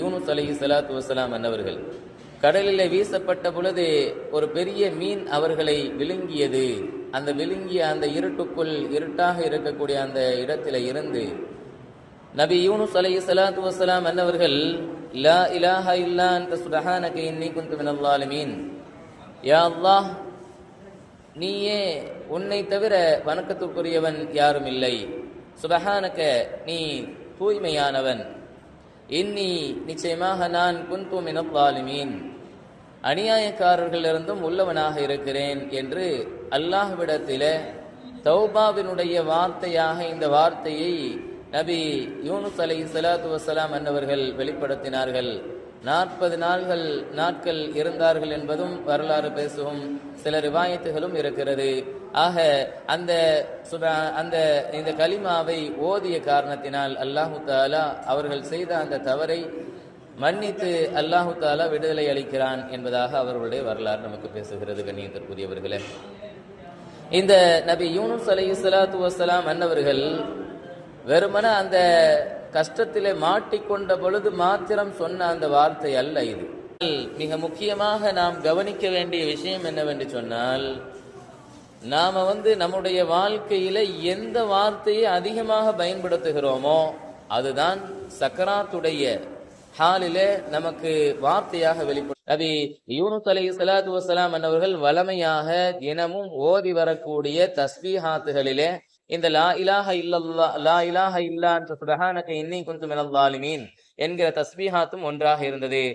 யூனுஸ் அலி சலாத்து வசலாம் அன்னவர்கள் கடலிலே வீசப்பட்ட பொழுது ஒரு பெரிய மீன் அவர்களை விழுங்கியது. அந்த விழுங்கிய அந்த இருட்டுக்குள் இருட்டாக இருக்கக்கூடிய அந்த இடத்தில இருந்து நபி யூனுஸ் அலி சலாத்து வசலாம் அன்னவர்கள் லா இலாஹ இல்லா அந்த சுபஹானக இன்னி குந்து மினல் யா அல்லாஹ் நீயே உன்னை தவிர வணக்கத்துக்குரியவன் யாரும் இல்லை. சுபஹானக நீ தூய்மையானவன். இன்னி நிச்சயமாக நான் குன்தும் மினல் அநியாயக்காரர்களிலிருந்தும் உள்ளவனாக இருக்கிறேன் என்று அல்லாஹ்விடத்தில் தௌபாவினுடைய வார்த்தையாக இந்த வார்த்தையை நபி யூனுஸ் அலை சலாத்து வசலாம் என்பவர்கள் வெளிப்படுத்தினார்கள். நாற்பது நாள்கள் நாட்கள் இருந்தார்கள் என்பதும் வரலாறு பேசும் சில ரிவாயத்துகளும் இருக்கிறது. ஆக அந்த அந்த இந்த கலிமாவை ஓதிய காரணத்தினால் அல்லாஹு தாலா அவர்கள் செய்த அந்த தவறை மன்னித்து அல்லாஹு தாலா விடுதலை அளிக்கிறான் என்பதாக அவர்களுடைய வரலாறு நமக்கு பேசுகிறது கண்ணியத்திற்குரியவர்களே இந்த நபி யூனுஸ் அலி சலாத்து வசலாம் அன்னவர்கள் வெறுமன அந்த கஷ்டத்திலே மாட்டிக்கொண்ட பொழுது மாத்திரம் சொன்ன அந்த வார்த்தை அல்ல இது. மிக முக்கியமாக நாம் கவனிக்க வேண்டிய விஷயம் என்னவென்று சொன்னால் நாம வந்து நம்முடைய வாழ்க்கையில எந்த வார்த்தையை அதிகமாக பயன்படுத்துகிறோமோ அதுதான் சக்கராத்துடைய ஹாலிலே நமக்கு வார்த்தையாக வெளிப்படும். நபி யூனுஸ் அலி சலாத்து வசலாம் என்னவர்கள் வளமையாக தினமும் ஓதி வரக்கூடிய தஸ்பீஹாத்துகளிலே இந்த லா இலாஹ இல்லல்லா லா இலாஹ இல்லா என்ற சுபஹானக இன்னி குந்து மினல் என்கிற தஸ்பீஹாத்தும் ஒன்றாக இருந்தது.